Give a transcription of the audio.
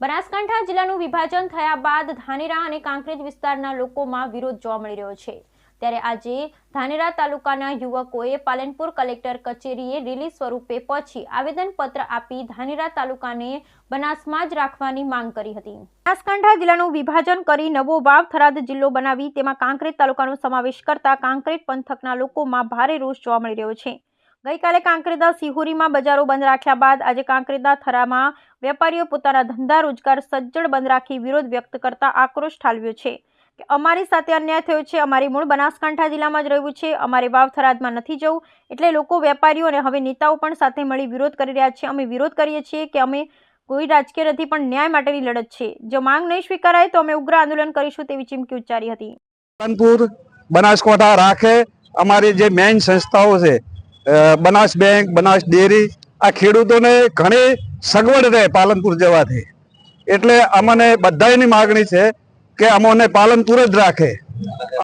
બનાસકાંઠા જિલ્લાનું વિભાજન થયા બાદ ધાનેરા અને કાંકરેજ વિસ્તારના લોકોમાં વિરોધ જોવા મળી રહ્યો છે. ત્યારે આજે ધાનેરા તાલુકાના યુવકોએ પાલનપુર કલેક્ટર કચેરીએ રિલીઝ સ્વરૂપે પહોંચી આવેદનપત્ર આપી ધાનેરા તાલુકાને બનાસમાં જ રાખવાની માંગ કરી હતી. બનાસકાંઠા જિલ્લાનું વિભાજન કરી નવો વાવ થરાદ જિલ્લો બનાવી તેમાં કાંકરેજ તાલુકાનો સમાવેશ કરતા કાંકરેજ પંથકના લોકોમાં ભારે રોષ જોવા મળી રહ્યો છે. ગઈકાલે કાંકરેદા સિહોરીમાં બજારો બંધ રાખ્યા બાદ આજે કાંકરેદા થરામાં વેપારીઓ પોતાના ધંધા રોજગાર સજ્જડ બંધ રાખી વિરોધ વ્યક્ત કરતા આક્રોશ ઠાલવ્યો છે કે અમારી સાથે અન્યાય થયો છે, અમારી મૂળ બનાસકાંઠા જિલ્લામાં જ રહ્યું છે, અમારે વાવ થરાદમાં નથી જવું, એટલે લોકો વેપારીઓ અને હવે નેતાઓ પણ સાથે મળી વિરોધ કરી રહ્યા છે. અમે વિરોધ કરીએ છીએ કે અમે કોઈ રાજકીય નથી, પણ ન્યાય માટેની લડત છે. જો માંગ નહીં સ્વીકારાય તો અમે ઉગ્ર આંદોલન કરીશું તેવી ચીમકી ઉચ્ચારી હતી. બનાસકાંઠા રાખે, અમારી જે મેઇન સંસ્થાઓ છે બનાસ બેંક, બનાસ ડેરી, આ ખેડૂતોને ઘણી સગવડ રહે પાલનપુર જવાથી. એટલે અમને બધાની માગણી છે કે અમોને પાલનપુર જ રાખે.